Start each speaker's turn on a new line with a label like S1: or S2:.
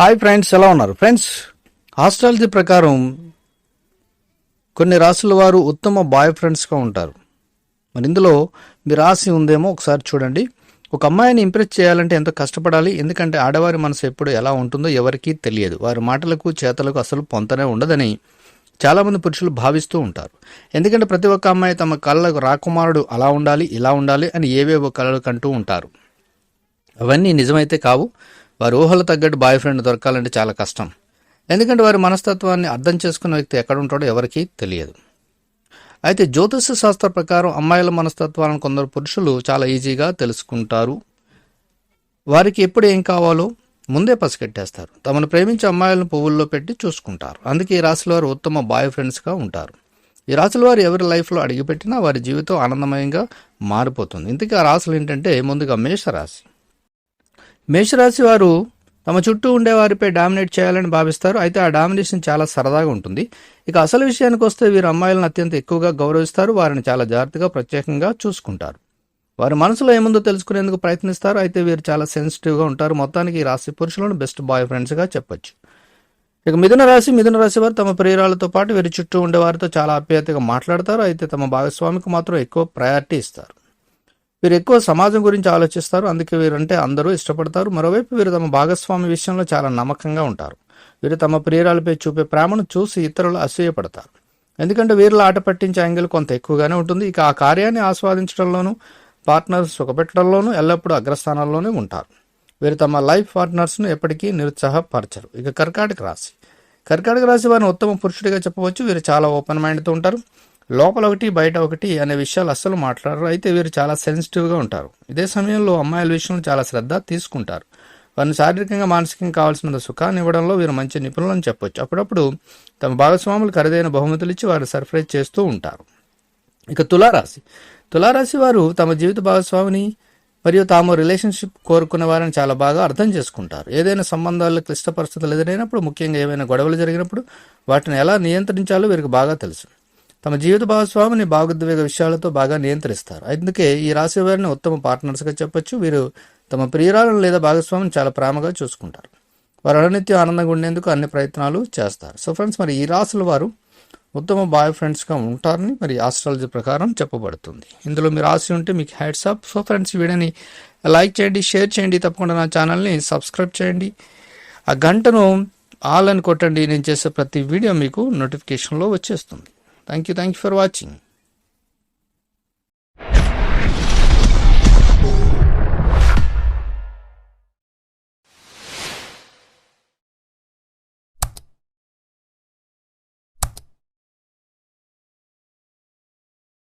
S1: Hi friends ఎలా ఉన్నారు? Friends astrology ప్రకారం కొన్ని రాసుల వారు ఉత్తమ బాయ్ ఫ్రెండ్స్గా ఉంటారు. మరి ఇందులో మీ రాశి ఉందేమో ఒకసారి చూడండి. ఒక అమ్మాయిని ఇంప్రెస్ చేయాలంటే ఎంతో కష్టపడాలి? ఎందుకంటే ఆడవారి మనసు ఎప్పుడు ఎలా ఉంటుందో ఎవరికీ తెలియదు. వారి మాటలకు చేతలకు అసలు పొంతనే ఉండదని చాలామంది పురుషులు భావిస్తూ ఉంటారు. ఎందుకంటే ప్రతి ఒక్క అమ్మాయి తమ కళ్ళకు రాకుమారుడు అలా ఉండాలి ఇలా ఉండాలి అని ఏవేవో కళలు కంటూ ఉంటారు. అవన్నీ నిజమైతే కావు. వారి ఊహలు తగ్గట్టు బాయ్ ఫ్రెండ్ దొరకాలంటే చాలా కష్టం. ఎందుకంటే వారి మనస్తత్వాన్ని అర్థం చేసుకున్న వ్యక్తి ఎక్కడ ఉంటాడో ఎవరికీ తెలియదు. అయితే జ్యోతిష శాస్త్ర ప్రకారం అమ్మాయిల మనస్తత్వాలను కొందరు పురుషులు చాలా ఈజీగా తెలుసుకుంటారు. వారికి ఎప్పుడు ఏం కావాలో ముందే పసిగట్టేస్తారు తమను ప్రేమించే అమ్మాయిలను పువ్వుల్లో పెట్టి చూసుకుంటారు. అందుకే ఈ రాశుల వారు ఉత్తమ బాయ్ ఫ్రెండ్స్గా ఉంటారు. ఈ రాశుల వారు ఎవరి లైఫ్లో అడిగిపెట్టినా వారి జీవితం ఆనందమయంగా మారిపోతుంది. ఇంతకీ ఆ రాశులు ఏంటంటే ముందుగా మేషరాశి. మేషరాశి వారు తమ చుట్టూ ఉండే వారిపై డామినేట్ చేయాలని భావిస్తారు. అయితే ఆ డామినేషన్ చాలా సరదాగా ఉంటుంది. ఇక అసలు విషయానికి వస్తే వీరు అమ్మాయిలను అత్యంత ఎక్కువగా గౌరవిస్తారు. వారిని చాలా జాగ్రత్తగా ప్రత్యేకంగా చూసుకుంటారు. వారి మనసులో ఏముందో తెలుసుకునేందుకు ప్రయత్నిస్తారు. అయితే వీరు చాలా సెన్సిటివ్గా ఉంటారు. మొత్తానికి ఈ రాశి పురుషులను బెస్ట్ బాయ్ ఫ్రెండ్స్గా చెప్పొచ్చు. ఇక మిథున రాశి మిథున రాశి వారు తమ ప్రియురాలతో పాటు వీరి చుట్టూ ఉండే వారితో చాలా ఆప్యాయతగా మాట్లాడతారు. అయితే తమ భాగస్వామికి మాత్రం ఎక్కువ ప్రయారిటీ ఇస్తారు. వీరు ఎక్కువ సమాజం గురించి ఆలోచిస్తారు. అందుకే వీరంటే అందరూ ఇష్టపడతారు. మరోవైపు వీరు తమ భాగస్వామి విషయంలో చాలా నమ్మకంగా ఉంటారు. వీరు తమ ప్రియురాలపై చూపే ప్రేమను చూసి ఇతరులు అసూయపడతారు. ఎందుకంటే వీరిలో ఆట పట్టించే యాంగిల్ కొంత ఎక్కువగానే ఉంటుంది. ఇక ఆ కార్యాన్ని ఆస్వాదించడంలోనూ పార్ట్నర్స్ సుఖపెట్టడంలోనూ ఎల్లప్పుడూ అగ్రస్థానాల్లోనే ఉంటారు. వీరు తమ లైఫ్ పార్ట్నర్స్ను ఎప్పటికీ నిరుత్సాహపరచరు. ఇక కర్కాటక రాశి. కర్కాటక రాశి వారిని ఉత్తమ పురుషుడిగా చెప్పవచ్చు. వీరు చాలా ఓపెన్ మైండ్తో ఉంటారు. లోపల ఒకటి బయట ఒకటి అనే విషయాలు అస్సలు మాట్లాడరు. అయితే వీరు చాలా సెన్సిటివ్గా ఉంటారు. ఇదే సమయంలో అమ్మాయిల విషయంలో చాలా శ్రద్ధ తీసుకుంటారు. వారిని శారీరకంగా మానసికంగా కావాల్సినంత సుఖాన్ని ఇవ్వడంలో వీరు మంచి నిపుణులని చెప్పొచ్చు. అప్పుడప్పుడు తమ భాగస్వాములు ఖరీదైన బహుమతులు ఇచ్చి వారు సర్ప్రైజ్ చేస్తూ ఉంటారు. ఇక తులారాశి. తులారాశి వారు తమ జీవిత భాగస్వామిని మరియు తాము రిలేషన్షిప్ కోరుకున్న వారిని చాలా బాగా అర్థం చేసుకుంటారు. ఏదైనా సంబంధాల్లో క్లిష్ట పరిస్థితులు ఎదురైనప్పుడు ముఖ్యంగా ఏమైనా గొడవలు జరిగినప్పుడు వాటిని ఎలా నియంత్రించాలో వీరికి బాగా తెలుసు. తమ జీవిత భాగస్వామిని భావోద్వేగ విషయాలతో బాగా నియంత్రిస్తారు. అందుకే ఈ రాశి వారిని ఉత్తమ పార్ట్నర్స్గా చెప్పొచ్చు. వీరు తమ ప్రియురాలను లేదా భాగస్వామిని చాలా ప్రేమగా చూసుకుంటారు. వారు అనునిత్యం ఆనందంగా ఉండేందుకు అన్ని ప్రయత్నాలు చేస్తారు. సో ఫ్రెండ్స్ మరి ఈ రాసుల వారు ఉత్తమ బాయ్ ఫ్రెండ్స్గా ఉంటారని మరి ఆస్ట్రాలజీ ప్రకారం చెప్పబడుతుంది. ఇందులో మీరు ఆశ ఉంటే మీకు హ్యాట్స్ అప్ సో ఫ్రెండ్స్ వీడియోని లైక్ చేయండి షేర్ చేయండి. తప్పకుండా నా ఛానల్ని సబ్స్క్రైబ్ చేయండి. ఆ గంటను ఆల్ అని కొట్టండి. నేను చేసే ప్రతి వీడియో మీకు నోటిఫికేషన్లో వచ్చేస్తుంది. Thank you thank you for watching